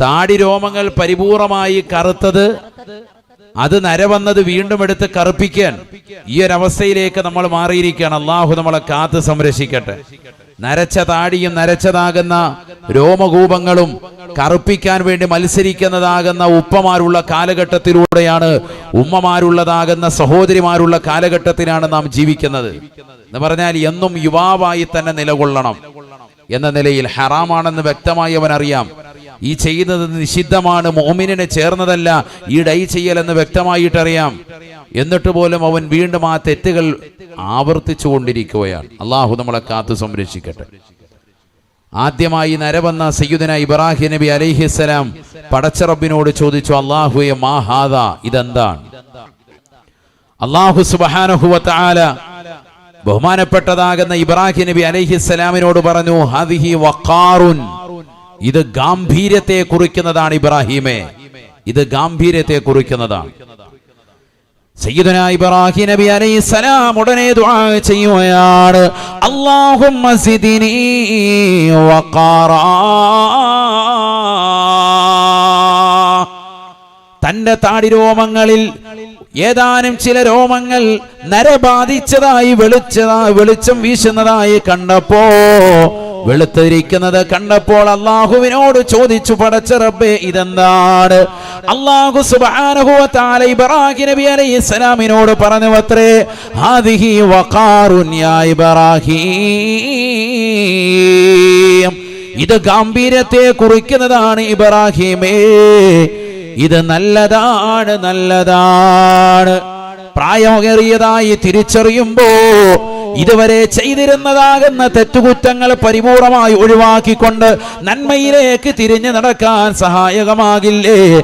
താടി രോമങ്ങൾ പരിപൂർണമായി കറുത്തത് അത് നര വന്നത് വീണ്ടും എടുത്ത് കറുപ്പിക്കാൻ ഈ ഒരു അവസ്ഥയിലേക്ക് നമ്മൾ മാറിയിരിക്കുകയാണ്. അള്ളാഹു നമ്മളെ കാത്ത് സംരക്ഷിക്കട്ടെ. നരച്ച താടിയും നരച്ചതാകുന്ന രോമകൂപങ്ങളും കറുപ്പിക്കാൻ വേണ്ടി മത്സരിക്കുന്നതാകുന്ന ഉപ്പമാരുള്ള കാലഘട്ടത്തിലൂടെയാണ് ഉമ്മമാരുള്ളതാകുന്ന സഹോദരിമാരുള്ള കാലഘട്ടത്തിലാണ് നാം ജീവിക്കുന്നത്. എന്ന് പറഞ്ഞാൽ എന്നും യുവാവായി തന്നെ നിലകൊള്ളണം. എന്ന നിലയിൽ ഹറാമാണെന്ന് വ്യക്തമായി അവൻ അറിയാം ഈ ചെയ്യുന്നത് നിഷിദ്ധമാണ് മോമിനെ ചേർന്നതല്ല. ഈ ഡൈ ചെയ്യലെന്ന് വ്യക്തമായിട്ട് അറിയാം എന്നിട്ട് പോലും അവൻ വീണ്ടും ആ തെറ്റുകൾ ആവർത്തിച്ചു കൊണ്ടിരിക്കുകയാണ് അള്ളാഹു നമ്മളെ കാത്തു സംരക്ഷിക്കട്ടെ. ആദ്യമായി നരവന്ന സയ്യുദന ഇബ്രാഹിം നബി അലൈഹിസ്സലാം പടച്ചറബിനോട് ചോദിച്ചു അള്ളാഹുയെ മാഹാദ ഇതെന്താണ്? അള്ളാഹു സുബാനഹുവ ആല ബഹുമാനപ്പെട്ടതാകുന്ന ഇബ്രാഹിം നബി അലൈഹിസ്സലാമിനോട് പറഞ്ഞു ഹദിഹി വഖാറുൻ. ഇത് ഗാംഭീര്യത്തെ കുറിക്കുന്നതാണ് ഇബ്രാഹിമെ. ഇത് ഗാംഭീര്യത്തെ കുറിക്കുന്നതാണ്. ഇബ്രാഹിം നബി അലൈഹിസ്സലാം ഉടനെ ദുആ അല്ലാഹുമ്മ സിദിനി തന്റെ താടിരോമങ്ങളിൽ ഏതാനും ചില രോമങ്ങൾ നരബാധിച്ചതായി വെളിച്ചതാ വെളിച്ചം വീശുന്നതായി കണ്ടപ്പോ വെളുത്തിരിക്കുന്നത് കണ്ടപ്പോൾ അള്ളാഹുവിനോട് ചോദിച്ചു പടച്ച റബ്ബേ ഇതെന്താണ്? അള്ളാഹു തആല ഇബ്രാഹിം അലൈഹി അലൈഹിസ്സലാമിനോട് പറഞ്ഞു അത്രേ ഹാദിഹി വഖാറു യാ ഇബ്രാഹിം. ഇത് ഗാംഭീര്യത്തെ കുറിക്കുന്നതാണ് ഇബ്രാഹിമേ. ഇത് നല്ലതാണ് നല്ലതാണ്. പ്രായമേറിയതായി തിരിച്ചറിയുമ്പോ ഇതുവരെ ചെയ്തിരുന്നതാകുന്ന തെറ്റുകുറ്റങ്ങൾ പരിപൂർണമായി ഒഴിവാക്കിക്കൊണ്ട് നന്മയിലേക്ക് തിരിഞ്ഞു നടക്കാൻ സഹായകമാകില്ലേ?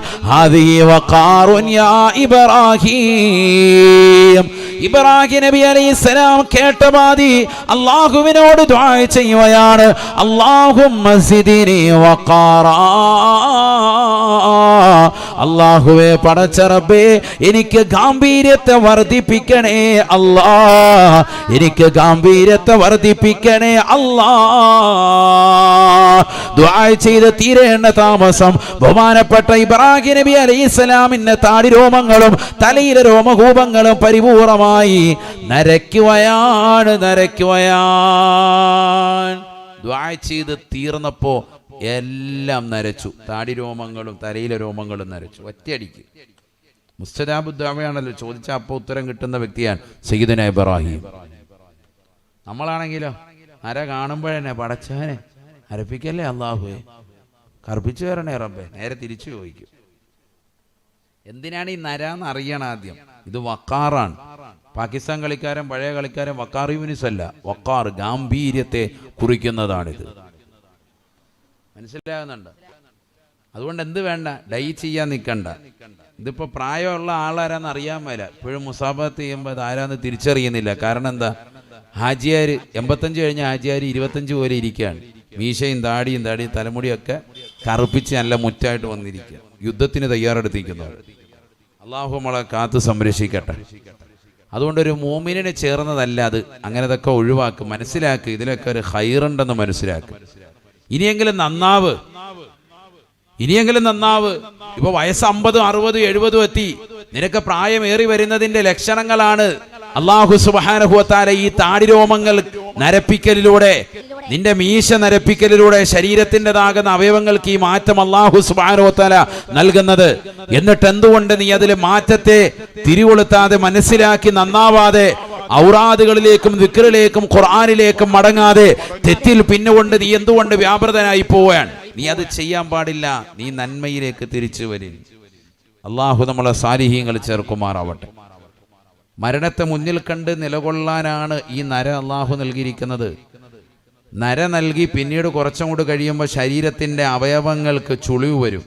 ഇബ്രാഹിം. ഇബ്രാഹിം നബി അലൈഹിസ്സലാം കേട്ട പാതി അള്ളാഹുവിനോട് ചെയ്യുകയാണ്. അള്ളാഹു അള്ളാഹുവെ പടച്ചറബേ എനിക്ക് ഗാംഭീര്യത്തെ വർദ്ധിപ്പിക്കണേ അല്ലാ എനിക്ക് ഗാംഭീര്യത്തെ വർദ്ധിപ്പിക്കണേ അല്ലാ ചെയ്ത് തീരേണ്ട താമസം ബഹുമാനപ്പെട്ട ഇബ്രാഹിം നബി അലൈഹിസ്സലാമിന്റെ താടി രോമങ്ങളും തലയിലെ രോമകൂപങ്ങളും പരിപൂർണമായി. നരയ്ക്കുവയാണ് നരയ്ക്കുകയാണ് ദ്വാ ചെയ്ത് തീർന്നപ്പോ എല്ലാം നരച്ചു. താടി രോമങ്ങളും തലയിലെ രോമങ്ങളും നരച്ചു. ഒറ്റയടിക്ക്. മുസ്തജാബുദ്ദാമയാണല്ലോ ചോദിച്ച അപ്പോൾ ഉത്തരം കിട്ടുന്ന വ്യക്തിയാണ് സയ്യിദന ഇബ്രാഹിം. നമ്മളാണെങ്കിലോ? അര കാണുമ്പോഴന്നെ പടച്ചവനെ. അരപ്പിക്കല്ലേ അള്ളാഹുവേ കർപ്പിച്ചു വരണേ റബ്ബെ. നേരെ തിരിച്ചു ചോദിക്കും. എന്തിനാണ് ഈ നര എന്ന് അറിയണം ആദ്യം? ഇത് വക്കാറാണ്. പാകിസ്ഥാൻ കളിക്കാരൻ പഴയ കളിക്കാരൻ വക്കാർ യൂനിസ് അല്ല വക്കാർ ഗാംഭീര്യത്തെ കുറിക്കുന്നതാണിത്. മനസ്സിലാകുന്നുണ്ട്. അതുകൊണ്ട് എന്ത് വേണ്ട? ഡൈ ചെയ്യാൻ നിൽക്കണ്ട ഇതിപ്പോ പ്രായമുള്ള ആളാരാന്ന് അറിയാൻ മേല. ഇപ്പോഴും മുസാബത്ത് ചെയ്യുമ്പോൾ ആരാന്ന് തിരിച്ചറിയുന്നില്ല. കാരണം എന്താ? ഹാജിയാർ എൺപത്തഞ്ച് കഴിഞ്ഞ ഹാജിയാർ ഇരുപത്തഞ്ച് പോലെ ഇരിക്കുകയാണ്. മീശയും താടിയും താടിയും തലമുടിയൊക്കെ കറുപ്പിച്ച് നല്ല മുറ്റായിട്ട് വന്നിരിക്കുക. യുദ്ധത്തിന് തയ്യാറെടുത്തിരിക്കുന്നവർ അള്ളാഹു നമ്മളെ കാത്ത് സംരക്ഷിക്കട്ടെ. അതുകൊണ്ട് ഒരു മോമിനെ ചേർന്നതല്ല അത്. അങ്ങനതൊക്കെ ഒഴിവാക്കും. മനസ്സിലാക്കുക ഇതിലൊക്കെ ഒരു ഹൈറുണ്ടെന്ന് മനസ്സിലാക്ക്. ഇനിയെങ്കിലും നന്നാവ്. ഇനിയെങ്കിലും നന്നാവ്. ഇപ്പൊ വയസ്സ് അമ്പത് അറുപത് എഴുപതും എത്തി. നിനക്ക് പ്രായമേറി വരുന്നതിന്റെ ലക്ഷണങ്ങളാണ്. അള്ളാഹു സുബാനഹുവത്താല ഈ താടിരോമങ്ങൾ നരപ്പിക്കലിലൂടെ നിന്റെ മീശ നരപ്പിക്കലിലൂടെ ശരീരത്തിന്റെതാകുന്ന അവയവങ്ങൾക്ക് ഈ മാറ്റം അള്ളാഹു സുബാനഹുത്താല നൽകുന്നത്. എന്നിട്ട് എന്തുകൊണ്ട് നീ അതിൽ മാറ്റത്തെ തിരികൊളുത്താതെ മനസ്സിലാക്കി നന്നാവാതെ ഔറാദുകളിലേക്കും വിക്രിലേക്കും ഖുർആാനിലേക്കും മടങ്ങാതെ തെറ്റിൽ പിന്നുകൊണ്ട് നീ എന്തുകൊണ്ട് വ്യാപൃതനായി പോവാൻ നീ അത് ചെയ്യാൻ പാടില്ല. നീ നന്മയിലേക്ക് തിരിച്ചു വരും. അള്ളാഹു നമ്മളെ സാലിഹ്യങ്ങൾ ചേർക്കുമാറാവട്ടെ. മരണത്തെ മുന്നിൽ കണ്ട് നിലകൊള്ളാനാണ് ഈ നര അള്ളാഹു നൽകിയിരിക്കുന്നത്. നര നൽകി പിന്നീട് കുറച്ചും കൂടി കഴിയുമ്പോൾ ശരീരത്തിന്റെ അവയവങ്ങൾക്ക് ചുളിവ് വരും.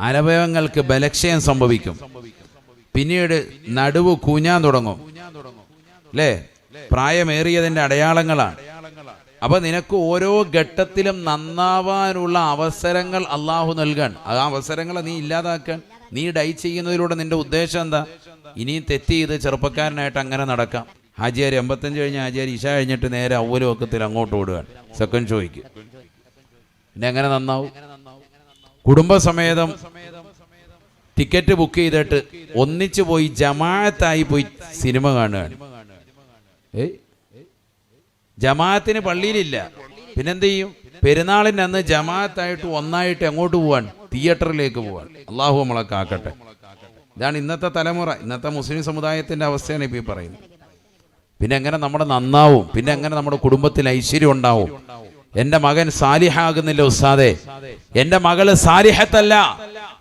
അനവയവങ്ങൾക്ക് ബലക്ഷയം സംഭവിക്കും. പിന്നീട് നടുവ് കൂഞ്ഞാൻ തുടങ്ങും. അല്ലേ പ്രായമേറിയതിന്റെ അടയാളങ്ങളാണ്. അപ്പൊ നിനക്ക് ഓരോ ഘട്ടത്തിലും നന്നാവാനുള്ള അവസരങ്ങൾ അള്ളാഹു നൽകാൻ. ആ അവസരങ്ങളെ നീ ഇല്ലാതാക്കാൻ നീ ഡൈ ചെയ്യുന്നതിലൂടെ നിന്റെ ഉദ്ദേശം എന്താ? ഇനിയും തെറ്റ് ചെയ്ത് ചെറുപ്പക്കാരനായിട്ട് അങ്ങനെ നടക്കാം. ഹാജിയാർ എൺപത്തഞ്ച് കഴിഞ്ഞ ഹാജിയാർ ഇഷ കഴിഞ്ഞിട്ട് നേരെ അവലും ഒക്കത്തിൽ അങ്ങോട്ട് ഓടുകയാണ്. സെക്കൻഡ് ഷോയ്ക്ക്. പിന്നെ എങ്ങനെ നന്നാവും? കുടുംബസമേതം ടിക്കറ്റ് ബുക്ക് ചെയ്തിട്ട് ഒന്നിച്ചു പോയി ജമാഅത്തായി പോയി സിനിമ കാണുകയാണ്. ജമാഅത്തിന് പള്ളിയിലില്ല. പിന്നെന്ത് ചെയ്യും പെരുന്നാളിന്റെ അന്ന് ജമാഅത്തായിട്ട് ഒന്നായിട്ട് എങ്ങോട്ട് പോവാൻ? തിയേറ്ററിലേക്ക് പോവാൻ. അള്ളാഹു നമ്മളെ കാക്കട്ടെ. ഇതാണ് ഇന്നത്തെ തലമുറ. ഇന്നത്തെ മുസ്ലിം സമുദായത്തിന്റെ അവസ്ഥയാണ് ഇപ്പൊ ഈ പറയുന്നത്. പിന്നെ എങ്ങനെ നമ്മുടെ നന്നാവും? പിന്നെ എങ്ങനെ നമ്മുടെ കുടുംബത്തിൽ ഐശ്വര്യം ഉണ്ടാവും? എന്റെ മകൻ സാലിഹാകുന്നില്ല ഉസ്താദെ? എന്റെ മകൾ സാലിഹത്തല്ല.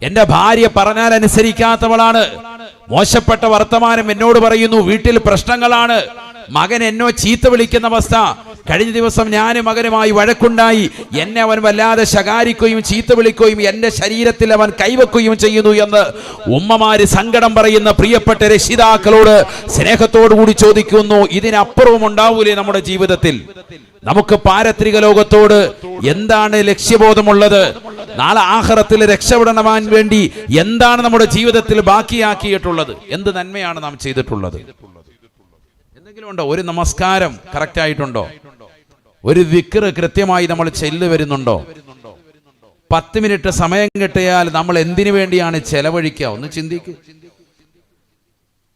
എന്റെ ഭാര്യ പറഞ്ഞാൽ അനുസരിക്കാത്തവളാണ് മോശപ്പെട്ട വർത്തമാനം എന്നോട് പറയുന്നു. വീട്ടിൽ പ്രശ്നങ്ങളാണ്. മകൻ എന്നോ ചീത്ത വിളിക്കുന്ന അവസ്ഥ. കഴിഞ്ഞ ദിവസം ഞാൻ മകനുമായി വഴക്കുണ്ടായി. എന്നെ അവൻ വല്ലാതെ ശകാരിക്കുകയും ചീത്ത വിളിക്കുകയും എന്റെ ശരീരത്തിൽ അവൻ കൈവെക്കുകയും ചെയ്യുന്നു എന്ന് ഉമ്മമാര് സങ്കടം പറയുന്ന പ്രിയപ്പെട്ട രക്ഷിതാക്കളോട് സ്നേഹത്തോടു കൂടി ചോദിക്കുന്നു. ഇതിനപ്പുറവും ഉണ്ടാവൂലേ നമ്മുടെ ജീവിതത്തിൽ? നമുക്ക് പാരത്രിക ലോകത്തോട് എന്താണ് ലക്ഷ്യബോധമുള്ളത്? നാളെ ആഹാരത്തിൽ രക്ഷപ്പെടണമാൻ വേണ്ടി എന്താണ് നമ്മുടെ ജീവിതത്തിൽ ബാക്കിയാക്കിയിട്ടുള്ളത്? എന്ത് നന്മയാണ് നാം ചെയ്തിട്ടുള്ളത്? എന്തെങ്കിലും ഉണ്ടോ? ഒരു നമസ്കാരം കറക്റ്റ് ആയിട്ടുണ്ടോ? ഒരു വിക്ർ കൃത്യമായി നമ്മൾ ചെല്ലു വരുന്നുണ്ടോ? പത്ത് മിനിറ്റ് സമയം കിട്ടിയാൽ നമ്മൾ എന്തിനു വേണ്ടിയാണ് ചെലവഴിക്കുക? ഒന്ന് ചിന്തിക്കുക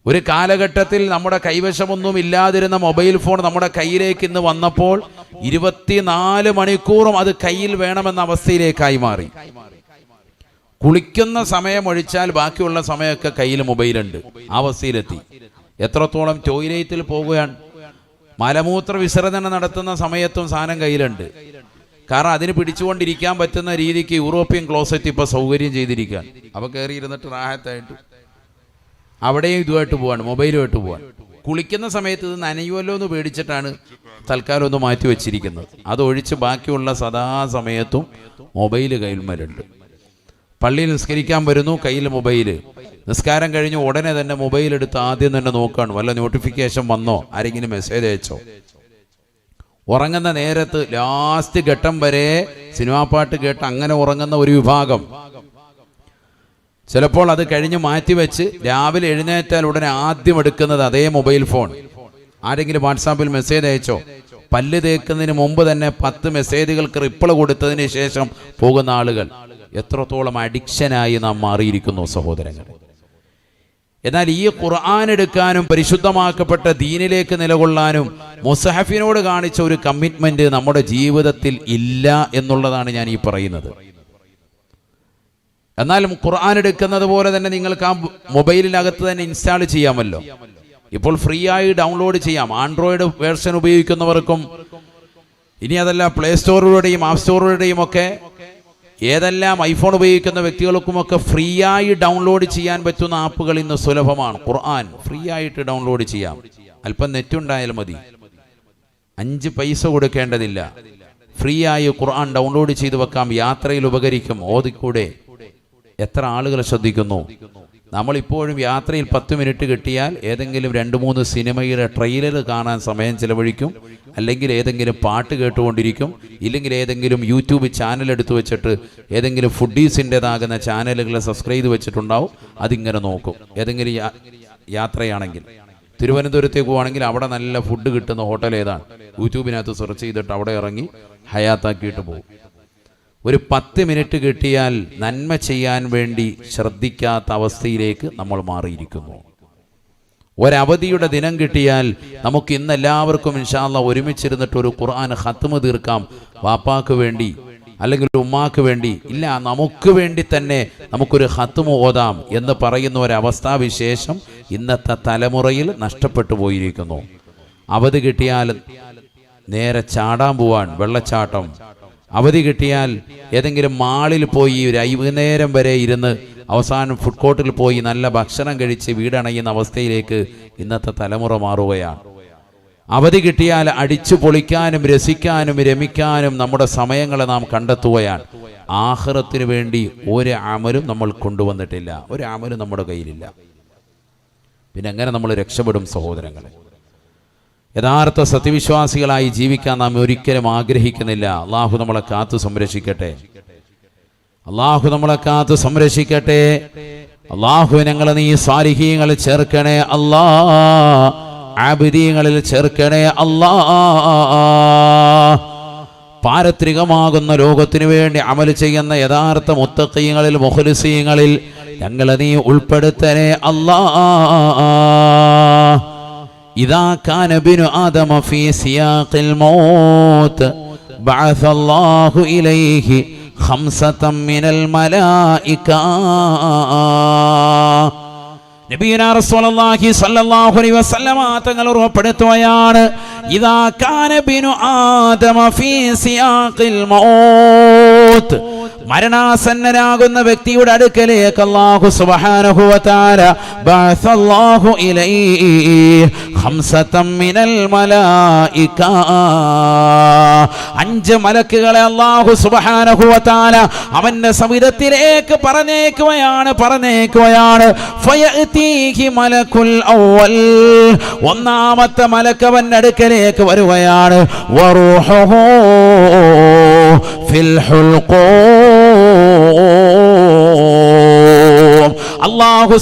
ഒരു കാലഘട്ടത്തിൽ നമ്മുടെ കൈവശമൊന്നും ഇല്ലാതിരുന്ന മൊബൈൽ ഫോൺ നമ്മുടെ കയ്യിലേക്ക് ഇന്ന് വന്നപ്പോൾ ഇരുപത്തിനാല് മണിക്കൂറും അത് കയ്യിൽ വേണമെന്ന അവസ്ഥയിലേക്കായി മാറി. കുളിക്കുന്ന സമയം ഒഴിച്ചാൽ ബാക്കിയുള്ള സമയമൊക്കെ കയ്യിൽ മൊബൈലുണ്ട്. അവസ്ഥയിലെത്തി. എത്രത്തോളം ടോയ്ലറ്റിൽ പോവുകയാണ് മലമൂത്ര വിസർജനം നടത്തുന്ന സമയത്തും സാധനം കയ്യിലുണ്ട്. കാരണം അതിന് പിടിച്ചുകൊണ്ടിരിക്കാൻ പറ്റുന്ന രീതിക്ക് യൂറോപ്യൻ ക്ലോസറ്റ് ഇപ്പോൾ സൗകര്യം ചെയ്തിരിക്കുകയാണ്. അപ്പോൾ കയറി ഇരുന്നിട്ട് റാഹത്തായിട്ട് അവിടെയും ഇതുമായിട്ട് പോവാണ് മൊബൈലുമായിട്ട് പോവാണ്. കുളിക്കുന്ന സമയത്ത് ഇത് നനയുമല്ലോ എന്ന് പേടിച്ചിട്ടാണ് തൽക്കാലം ഒന്ന് മാറ്റി വെച്ചിരിക്കുന്നത്. അതൊഴിച്ച് ബാക്കിയുള്ള സദാ സമയത്തും മൊബൈൽ കയ്യിൽമേലുണ്ട് പള്ളിയിൽ നിസ്കരിക്കാൻ വരുന്നു കയ്യിൽ മൊബൈൽ നിസ്കാരം കഴിഞ്ഞ് ഉടനെ തന്നെ മൊബൈൽ എടുത്ത് ആദ്യം തന്നെ നോക്കുകയാണ് വല്ല നോട്ടിഫിക്കേഷൻ വന്നോ? ആരെങ്കിലും മെസ്സേജ് അയച്ചോ? ഉറങ്ങുന്ന നേരത്ത് ലാസ്റ്റ് ഘട്ടം വരെ സിനിമാ പാട്ട് കേട്ട് അങ്ങനെ ഉറങ്ങുന്ന ഒരു വിഭാഗം. ചിലപ്പോൾ അത് കഴിഞ്ഞ് മാറ്റിവെച്ച് രാവിലെ എഴുന്നേറ്റാൽ ഉടനെ ആദ്യം എടുക്കുന്നത് അതേ മൊബൈൽ ഫോൺ ആരെങ്കിലും വാട്സാപ്പിൽ മെസ്സേജ് അയച്ചോ? പല്ല് തേക്കുന്നതിന് മുമ്പ് തന്നെ പത്ത് മെസ്സേജുകൾക്ക് റിപ്ലൈ കൊടുത്തതിന് ശേഷം പോകുന്ന ആളുകൾ. എത്രത്തോളം അഡിക്ഷനായി നാം മാറിയിരിക്കുന്നു സഹോദരങ്ങൾ എന്നാൽ ഈ ഖുർആൻ എടുക്കാനും പരിശുദ്ധമാക്കപ്പെട്ട ദീനിലേക്ക് നിലകൊള്ളാനും മുസഹഫിനോട് കാണിച്ച ഒരു കമ്മിറ്റ്മെന്റ് നമ്മുടെ ജീവിതത്തിൽ ഇല്ല എന്നുള്ളതാണ് ഞാൻ ഈ പറയുന്നത്. എന്നാലും ഖുർആൻ എടുക്കുന്നത് പോലെ തന്നെ നിങ്ങൾക്ക് ആ മൊബൈലിനകത്ത് തന്നെ ഇൻസ്റ്റാൾ ചെയ്യാമല്ലോ. ഇപ്പോൾ ഫ്രീ ആയി ഡൗൺലോഡ് ചെയ്യാം. ആൻഡ്രോയിഡ് വേർഷൻ ഉപയോഗിക്കുന്നവർക്കും ഇനി അതല്ല പ്ലേ സ്റ്റോറുകളുടെയും ആപ്പ് സ്റ്റോറുകളുടെയും ഒക്കെ ഏതെല്ലാം ഐഫോൺ ഉപയോഗിക്കുന്ന വ്യക്തികൾക്കുമൊക്കെ ഫ്രീ ആയി ഡൗൺലോഡ് ചെയ്യാൻ പറ്റുന്ന ആപ്പുകൾ ഇന്ന് സുലഭമാണ്. ഖുർആൻ ഫ്രീ ആയിട്ട് ഡൗൺലോഡ് ചെയ്യാം. അല്പം നെറ്റ് ഉണ്ടായാൽ മതി. അഞ്ച് പൈസ കൊടുക്കേണ്ടതില്ല. ഫ്രീ ആയി ഖുർആൻ ഡൗൺലോഡ് ചെയ്തു വെക്കാം. യാത്രയിൽ ഉപകരിക്കും. ഓതിക്കൂടെ. എത്ര ആളുകൾ ശ്രദ്ധിക്കുന്നു? നമ്മൾ ഇപ്പോഴും യാത്രയിൽ പത്ത് മിനിറ്റ് കിട്ടിയാൽ ഏതെങ്കിലും രണ്ട് മൂന്ന് സിനിമയുടെ ട്രെയിലർ കാണാൻ സമയം ചിലവഴിക്കും. അല്ലെങ്കിൽ ഏതെങ്കിലും പാട്ട് കേട്ടുകൊണ്ടിരിക്കും. ഇല്ലെങ്കിൽ ഏതെങ്കിലും യൂട്യൂബ് ചാനൽ എടുത്തു വെച്ചിട്ട് ഏതെങ്കിലും ഫുഡീസിന്റെതാകുന്ന ചാനലുകൾ സബ്സ്ക്രൈബ് ചെയ്ത് വെച്ചിട്ടുണ്ടാവും. അതിങ്ങനെ നോക്കും. ഏതെങ്കിലും യാത്രയാണെങ്കിൽ. തിരുവനന്തപുരത്തേക്ക് പോവാണെങ്കിൽ അവിടെ നല്ല ഫുഡ് കിട്ടുന്ന ഹോട്ടൽ ഏതാണ്? യൂട്യൂബിനകത്ത് സെർച്ച് ചെയ്തിട്ട് അവിടെ ഇറങ്ങി ഹയാത്താക്കിയിട്ട് പോകും ഒരു പത്ത് മിനിറ്റ് കിട്ടിയാൽ നന്മ ചെയ്യാൻ വേണ്ടി ശ്രദ്ധിക്കാത്ത അവസ്ഥയിലേക്ക് നമ്മൾ മാറിയിരിക്കുന്നു. ഒരവധിയുടെ ദിനം കിട്ടിയാൽ നമുക്ക് ഇന്ന് എല്ലാവർക്കും ഇൻഷാല്ല ഒരുമിച്ചിരുന്നിട്ട് ഒരു ഖുർആൻ ഹത്തുമ തീർക്കാം. വാപ്പാക്ക് വേണ്ടി അല്ലെങ്കിൽ ഉമ്മാക്ക് വേണ്ടി. ഇല്ല നമുക്ക് വേണ്ടി തന്നെ നമുക്കൊരു ഹത്തുമ ഓതാം എന്ന് പറയുന്ന ഒരവസ്ഥാവിശേഷം ഇന്നത്തെ തലമുറയിൽ നഷ്ടപ്പെട്ടു പോയിരിക്കുന്നു. അവധി കിട്ടിയാൽ നേരെ ചാടാൻ പോവാൻ വെള്ളച്ചാട്ടം അവധി കിട്ടിയാൽ ഏതെങ്കിലും മാളിൽ പോയി ഒരു വൈകുന്നേരം വരെ ഇരുന്ന് അവസാനം ഫുഡ് കോർട്ടിൽ പോയി നല്ല ഭക്ഷണം കഴിച്ച് വീടണയുന്ന അവസ്ഥയിലേക്ക് ഇന്നത്തെ തലമുറ മാറുകയാണ്. അവധി കിട്ടിയാൽ അടിച്ചു പൊളിക്കാനും രസിക്കാനും രമിക്കാനും നമ്മുടെ സമയങ്ങളെ നാം കണ്ടെത്തുകയാണ്. ആഹ്റത്തിന് വേണ്ടി ഒരു അമലും നമ്മൾ കൊണ്ടുവന്നിട്ടില്ല. ഒരു അമലും നമ്മുടെ കയ്യിലില്ല. പിന്നെ എങ്ങനെ നമ്മൾ രക്ഷപ്പെടും സഹോദരങ്ങളെ? യഥാർത്ഥ സത്യവിശ്വാസികളായി ജീവിക്കാൻ നാം ഒരിക്കലും ആഗ്രഹിക്കുന്നില്ല. അള്ളാഹു നമ്മളെ കാത്തു സംരക്ഷിക്കട്ടെ. അള്ളാഹു നമ്മളെ കാത്തു സംരക്ഷിക്കട്ടെ. അള്ളാഹു ഞങ്ങളെ നീ സാരിഹീങ്ങൾ ചേർക്കണേ അല്ലാ. ആബിദീങ്ങളിൽ ചേർക്കണേ അല്ലാ. പാരത്രികമാകുന്ന ലോകത്തിനു വേണ്ടി അമൽ ചെയ്യുന്ന യഥാർത്ഥ മുത്തക്കീങ്ങളിൽ മുഹലിസീങ്ങളിൽ ഞങ്ങളെ നീ ഉൾപ്പെടുത്തനെ അല്ലാ. إذا كان ابن آدم في سياق الموت بعث الله إليه خمسة من الملائكة നബീന റസൂലുള്ളാഹി സ്വല്ലല്ലാഹു അലൈഹി വസല്ലമ തങ്ങൾ ഉറപ്പെടുത്തുകയാണ് ഇദാ കാന ബിനു ആദമ ഫീ സിയാഖിൽ മൗത്ത് മരണാസന്നനാകുന്ന വ്യക്തിയുടെ അടുക്കലേക്ക് വ തആല ബഅസല്ലാഹു ഇലൈഹി ഖംസതം മിനൽ മലായിക. അഞ്ച് മലക്കുകളെ അല്ലാഹു സുബ്ഹാനഹു വ തആല അവന്റെ സവിധത്തിലേക്ക് പറഞ്ഞേക്കുകയാണ് പറഞ്ഞേക്കുകയാണ്. ഫയഅതീഹി മലക്കുൽ അവൽ ഒന്നാമത്തെ മലക്ക് അവന്റെ അടുക്കലേക്ക് വരുകയാണ്. വറൂഹുഹു ഫിൽ ഹുൽഖൂം. അള്ളാഹു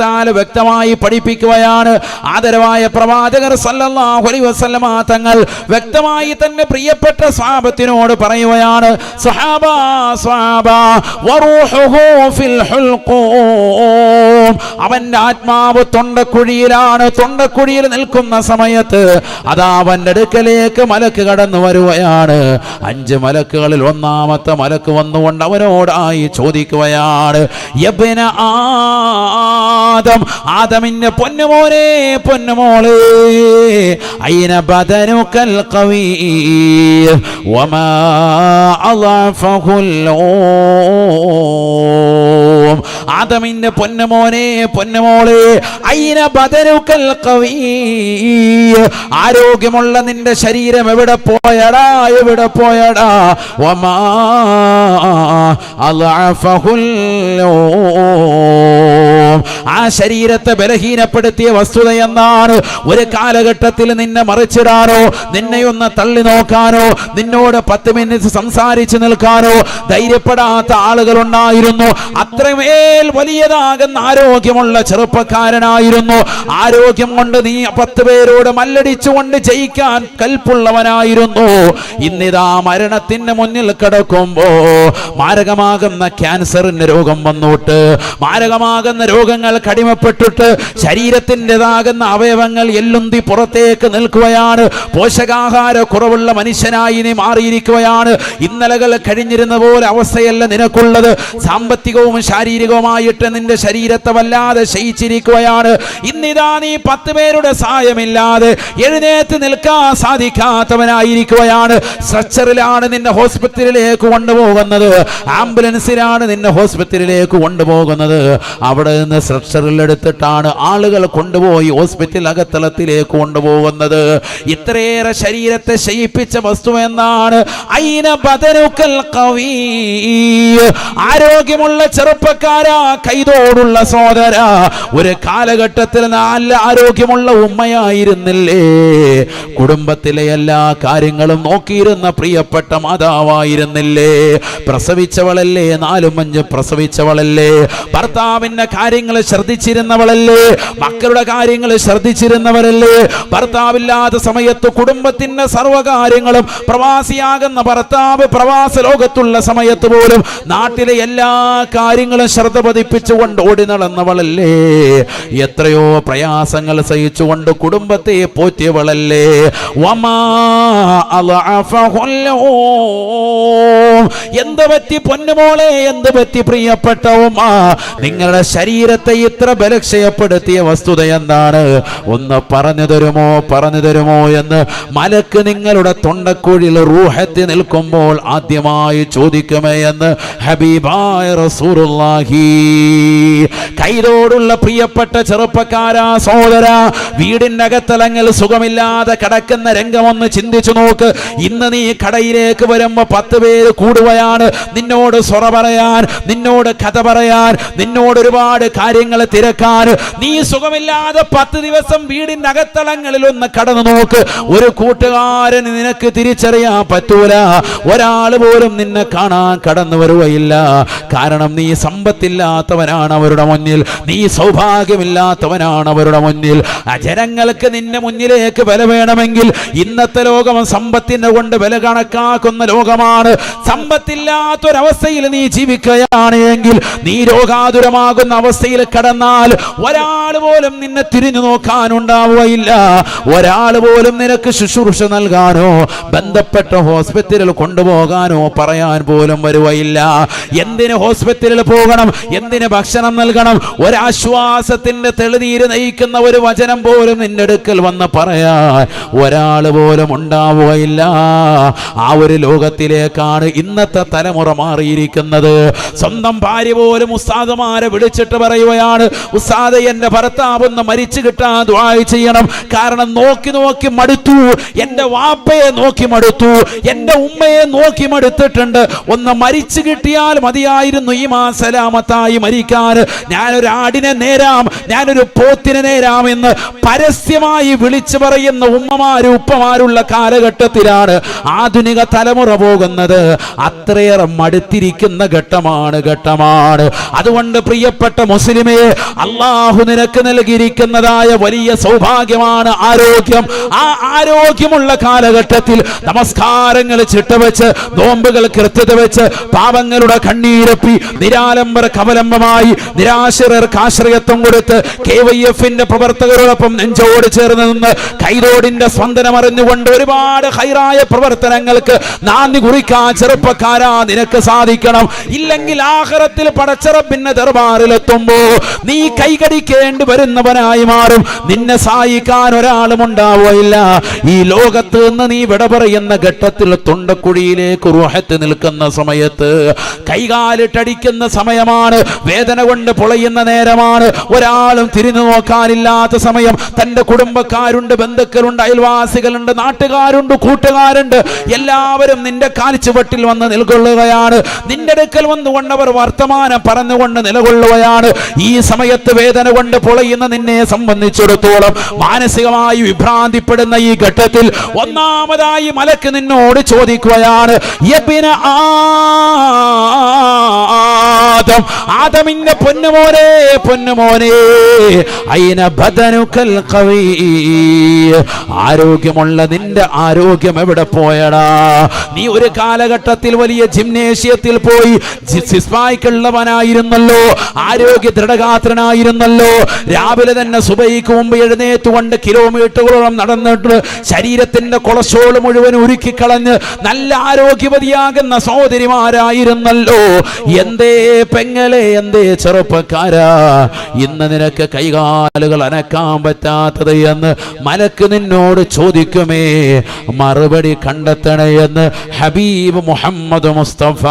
തആല വ്യക്തമായി പഠിപ്പിക്കുകയാണ്. ആദരവായ പ്രവാചകർ സല്ലല്ലാഹു അലൈഹി വസല്ലമ തങ്ങൾ വ്യക്തമായി തന്നെ പ്രിയപ്പെട്ട സ്വഹാബത്തിനോട് പറയുകയാണ്. ഫിൽ അവന്റെ ആത്മാവ് തൊണ്ടക്കുഴിയിലാണ്. തൊണ്ടക്കുഴിയിൽ നിൽക്കുന്ന സമയത്ത് അതാ അവന്റെ അടുക്കലേക്ക് മലക്ക് കടന്നു വരുകയാണ്. അഞ്ച് മലക്കുകളിൽ ഒന്നാമത്തെ മലക്ക് വന്നുകൊണ്ട് അവനോടായി ചോദിക്കുകയാണ്. യബ്ന ആദം. ആദമിന്റെ പൊന്നുമോനെ പൊന്നുമോളെ. അയിന ബദനുക്കൽ ഖവീ വമാ അളഫഹുൽ ഓം ആദമിന്റെ പൊന്നമോനെ പൊന്നമോളെ അയിന ബദരുക്കൽ ഖവീ ആരോഗ്യമുള്ള നിന്റെ ശരീരം എവിടെ പോയടാ എവിടെ പോയടാ? വമാ ആ ശരീരത്തെ ബലഹീനപ്പെടുത്തിയ വസ്തുത എന്നാണ് ഒരു കാലഘട്ടത്തിൽ നിന്നെ മറിച്ചിടാനോ നിന്നെ ഒന്ന് തള്ളി നോക്കാനോ നിന്നോട് പത്ത് മിനിറ്റ് സംസാരിച്ചു നിൽക്കാനോ ധൈര്യപ്പെടാത്ത ആളുകൾ ഉണ്ടായിരുന്നു. അത്രമേൽ വലിയതാകുന്ന ആരോഗ്യമുള്ള ചെറുപ്പക്കാരനായിരുന്നു. ആരോഗ്യം കൊണ്ട് നീ പത്ത് പേരോട് മല്ലടിച്ചുകൊണ്ട് ജയിക്കാൻ കൽപ്പുള്ളവനായിരുന്നു. ഇന്നിതാ മരണത്തിന് മുന്നിൽ കിടക്കുമ്പോ മാരകമാകുന്ന ക്യാൻസറിന് രോഗം വന്നോട്ട്. മാരകമാകുന്ന രോഗങ്ങൾ കടിമപ്പെട്ടിട്ട് ശരീരത്തിന്റെതാകുന്ന അവയവങ്ങൾ എല്ലുന്തി പുറത്തേക്ക് നിൽക്കുകയാണ്. പോഷകാഹാര കുറവുള്ള മനുഷ്യനായി നീ മാറിയിരിക്കുകയാണ്. ഇന്നലകൾ കഴിഞ്ഞിരുന്ന പോലെ അവസ്ഥയല്ല നിനക്കുള്ളത്. സാമ്പത്തികവും ശാരീരികവുമായിട്ട് നിന്റെ ശരീരത്തെ വല്ലാതെ ശയിച്ചിരിക്കുകയാണ്. ഇന്നിതാ നീ പത്ത് പേരുടെ സഹായമില്ലാതെ എഴുന്നേറ്റ് നിൽക്കാൻ സാധിക്കാത്തവനായിരിക്കുകയാണ്. സ്ട്രക്ചറിലാണ് നിന്നെ ഹോസ്പിറ്റലിലേക്ക് കൊണ്ടുപോകുന്നത്. ആംബുലൻസിലാണ് നിന്നെ ഹോസ്പിറ്റലിലേക്ക് കൊണ്ടുപോകുന്നത്. അവിടെ നിന്ന് സ്ട്രക്ചറിൽ എടുത്തിട്ടാണ് ആളുകൾ കൊണ്ടുപോയി ഹോസ്പിറ്റൽ അകത്തളത്തിലേക്ക് കൊണ്ടുപോകുന്നത്. ഇത്രയേറെ ശരീരത്തെ ശയിപ്പിച്ച വസ്തു എന്നാണ്. ആരോഗ്യമുള്ള ചെറുപ്പ ചെറുപ്പക്കാരാ കൈതോടുള്ള സോദര ഒരു കാലഘട്ടത്തിൽ നല്ല ആരോഗ്യമുള്ള ഉമ്മയായിരുന്നില്ലേ? കുടുംബത്തിലെ എല്ലാ കാര്യങ്ങളും നോക്കിയിരുന്ന പ്രിയപ്പെട്ട മാതാവായിരുന്നില്ലേ? പ്രസവിച്ചവളല്ലേ നാലും അഞ്ച് പ്രസവിച്ചവളല്ലേ? ഭർത്താവിന്റെ കാര്യങ്ങൾ ശ്രദ്ധിച്ചിരുന്നവളല്ലേ? മക്കളുടെ കാര്യങ്ങൾ ശ്രദ്ധിച്ചിരുന്നവരല്ലേ? ഭർത്താവില്ലാത്ത സമയത്ത് കുടുംബത്തിന്റെ സർവകാര്യങ്ങളും പ്രവാസിയാകുന്ന ഭർത്താവ് പ്രവാസ ലോകത്തുള്ള സമയത്ത് പോലും നാട്ടിലെ എല്ലാ കാര്യങ്ങളും ശ്രദ്ധ പതിപ്പിച്ചുകൊണ്ട് ഓടി നടന്നവളല്ലേ? എത്രയോ പ്രയാസങ്ങൾ സഹിച്ചുകൊണ്ട് കുടുംബത്തെ പോറ്റിയവളല്ലേ. എന്ത് പറ്റി പൊന്നുമോളെ? എന്ത് പറ്റി പ്രിയപ്പെട്ട ഉമ്മ നിങ്ങളുടെ ശരീരത്തെ ഇത്ര ബലക്ഷയപ്പെടുത്തിയ വസ്തുത എന്താണ്? ഒന്ന് പറഞ്ഞു തരുമോ? പറഞ്ഞു തരുമോ എന്ന് മലക്ക് നിങ്ങളുടെ തൊണ്ടക്കുഴിയിൽ റൂഹത്തി നിൽക്കുമ്പോൾ ആദ്യമായി ചോദിക്കുമേ എന്ന് ഹബീബായ റസൂറുല്ലാഹി കൈതോടുള്ള പ്രിയപ്പെട്ട ചെറുപ്പക്കാരാ സോദര വീടിന്റെ അകത്തലങ്ങൾ സുഖമില്ലാതെ കിടക്കുന്ന രംഗമൊന്ന് ചിന്തിച്ചു നോക്ക്. ഇന്ന് നീ കടയിലേക്ക് വരുമ്പോ പത്ത് പേര് കൂടുകയാണ്. നിന്നോട് സൊറ പറയാൻ നിന്നോട് കഥ പറയാൻ നിന്നോട് ഒരുപാട് കാര്യങ്ങൾ തിരക്കാൻ. നീ സുഖമില്ലാതെ പത്ത് ദിവസം വീടിന്റെ അകത്തളങ്ങളിൽ ഒന്ന് കടന്നു നോക്ക്. ഒരു കൂട്ടുകാരൻ നിനക്ക് തിരിച്ചറിയാൻ പറ്റൂല. ഒരാൾ പോലും നിന്നെ കാണാൻ കടന്നു വരുകയില്ല. കാരണം നീ സമ്പത്തില്ലാത്തവനാണ് അവരുടെ മുന്നിൽ. നീ സൗഭാഗ്യമില്ലാത്തവനാണ് അവരുടെ മുന്നിൽ. ആ നിന്നെ മുന്നിലേക്ക് വില വേണമെങ്കിൽ ഇന്നത്തെ ലോകം സമ്പത്തിനെ കൊണ്ട് വില കണക്കാക്കുന്ന ലോകമാണ്. സമ്പത്തില്ലാത്തൊരവസ്ഥയിൽ നീ ജീവിക്കുകയാണ് എങ്കിൽ നീ രോഗാതുരമാകുന്ന അവസ്ഥയിൽ കടന്നാൽ ഒരാൾ പോലും നിന്നെ തിരിഞ്ഞു നോക്കാനുണ്ടാവുകയില്ല. ഒരാൾ പോലും നിനക്ക് ശുശ്രൂഷ നൽകാനോ ബന്ധപ്പെട്ട ഹോസ്പിറ്റലിൽ കൊണ്ടുപോകാനോ പറയാൻ പോലും വരുവയില്ല എന്തിന് ഹോസ്പിറ്റലിൽ പോകണം എന്തിന് ഭക്ഷണം നൽകണം? ഒരാശ്വാസത്തിന്റെ തെളിനീര് നയിക്കുന്ന ഒരു വചനം പോലും നിന്റെ അടുക്കൽ വന്ന് പറയാൻ ഒരാൾ പോലും ഉണ്ടാവുകയില്ല. ആ ഒരു ലോകത്തിലേക്കാണ് ഇന്നത്തെ തലമുറ മാറിയിരിക്കുന്നത്. സ്വന്തം ഭാര്യ പോലും ഉസ്താദമാരെ വിളിച്ചിട്ട് പറയുകയാണ് ഉസ്താദ എന്റെ ഭർത്താവ് ഒന്ന് മരിച്ചു കിട്ടാൻ ദ്വായ ചെയ്യണം. കാരണം നോക്കി നോക്കി മടുത്തു. എന്റെ വാപ്പയെ നോക്കി മടുത്തു. എന്റെ ഉമ്മയെ നോക്കി മടുത്തിട്ടുണ്ട്. ഒന്ന് മരിച്ചു കിട്ടിയാൽ മതിയായിരുന്നു ഈ മാസലാമത്തായി മരിക്കാൻ. ഞാനൊരു ആടിനെ നേരാം ഞാനൊരു പോത്തിനെ നേരാം എന്ന് പരസ്യമായി വിളിച്ചു പറയുന്ന ഉമ്മമാരും ഉപ്പമാരുള്ള കാലഘട്ടത്തിലാണ് ആധുനിക തലമുറ പോകുന്നത്. അത്രയേറെ മടുത്തിരിക്കുന്ന ഘട്ടമാണ് ഘട്ടമാണ്. അതുകൊണ്ട് പ്രിയപ്പെട്ട മുസ്ലിമേ അള്ളാഹു നിനക്ക് നൽകിയിരിക്കുന്നതായ വലിയ സൗഭാഗ്യമാണ് ആരോഗ്യം. ആ ആരോഗ്യമുള്ള കാലഘട്ടത്തിൽ നമസ്കാരങ്ങൾ ചിട്ടവെച്ച് നോമ്പുകൾ കൃത്യത വെച്ച് പാപങ്ങളുടെ കണ്ണീരപ്പി നിരാലംബര കവലംബമായി നിരാശ്രയർക്ക് ആശ്രയത്വം കൊടുത്ത് കെ വൈ എഫിന്റെ പ്രവർത്തകരോടൊപ്പം നെഞ്ചോട് ചേർന്ന് നിന്ന് കൈതോടിന്റെ സ്പന്ദനം അറിഞ്ഞുകൊണ്ട് ഒരുപാട് ഹൈറായ പ്രവർത്തനങ്ങൾക്ക് നാന്ദി കുറിക്കാൻ ചെറുപ്പക്കാരാ നിനക്ക് സാധിക്കണം. ഇല്ലെങ്കിൽ ആഹ്റത്തിൽ പടച്ചറപ്പിന്റെ ദർബാറിലെത്തുമ്പോ നീ കൈകടിക്കേണ്ടി വരുന്നവനായി മാറും. നിന്നെ സഹായിക്കാൻ ഒരാളും ഉണ്ടാവുകയില്ല ഈ ലോകത്ത് നിന്ന് നീ വിട പറയുന്ന ഘട്ടത്തിൽ തൊണ്ടക്കുഴിയിലേക്ക് റുഹത്ത് നിൽക്കുന്ന സമയത്ത് കൈകാലിട്ടടിക്കുന്ന സമയമാണ്. വേദന കൊണ്ട് പൊളയുന്ന നേരമാണ്. ഒരാളും തിരിഞ്ഞു നോക്കാനില്ലാത്ത സമയം. തന്റെ കുടുംബക്കാരുണ്ട് ബന്ധുക്കളുണ്ട് അയൽവാസികളുണ്ട് നാട്ടുകാരുണ്ട് കൂട്ടുകാരുണ്ട്. എല്ലാവരും നിന്റെ കാൽച്ചുവട്ടിൽ വന്ന് നിലകൊള്ളുകയാണ് നിന്റെ അടുക്കൽ വന്നുകൊണ്ടവർ വർത്തമാനം പറഞ്ഞുകൊണ്ട് നിലകൊള്ളുകയാണ്. ഈ സമയത്ത് വേദന കൊണ്ട് പൊളയുന്ന നിന്നെ സംബന്ധിച്ചിടത്തോളം മാനസികമായി വിഭ്രാന്തിപ്പെടുന്ന ഈ ഘട്ടത്തിൽ ഒന്നാമതായി മലക്ക് നിന്നോട് ചോദിക്കുകയാണ് യബ്ന ആദം. ആദമിന്റെ പൊന്നുമോനെ പൊന്നുമോനെ അയിന ബദനുക്കൽ ഖവീ ആരോഗ്യമുള്ള നിന്റെ ആരോഗ്യം എവിടെ പോയടാ? നീ ഒരു കാലഘട്ടത്തിൽ വലിയ ജിംനേഷ്യത്തിൽ പോയി സിസ്മായിക്കുള്ളവനായിരുന്നല്ലോ ആരോഗ്യ ദൃഢഗാത്രനായിരുന്നല്ലോ രാവിലെ തന്നെ സുബൈക്ക് മുമ്പ് എഴുന്നേറ്റുകൊണ്ട് കിലോമീറ്ററുകളോളം നടന്നിട്ട് ശരീരത്തിന്റെ കൊളസ്ട്രോൾ മുഴുവൻ ഉരുക്കിക്കളഞ്ഞ് നല്ല ആരോഗ്യവതിയാകുന്ന സഹോദരിമാരായിരുന്നല്ലോ. എന്തേ പെങ്ങലെ എന്തേ ചെറുപ്പക്കാരാ? ഇന്ന് നിനക്ക് കൈകാലുകൾ അനക്കാൻ പറ്റാത്തത് എന്ന് മലക്ക് നിന്നോട് ചോദിക്കുമേ. മറുപടി കണ്ടെത്തണേ എന്ന് ഹബീബ് മുഹമ്മദ് മുസ്തഫ.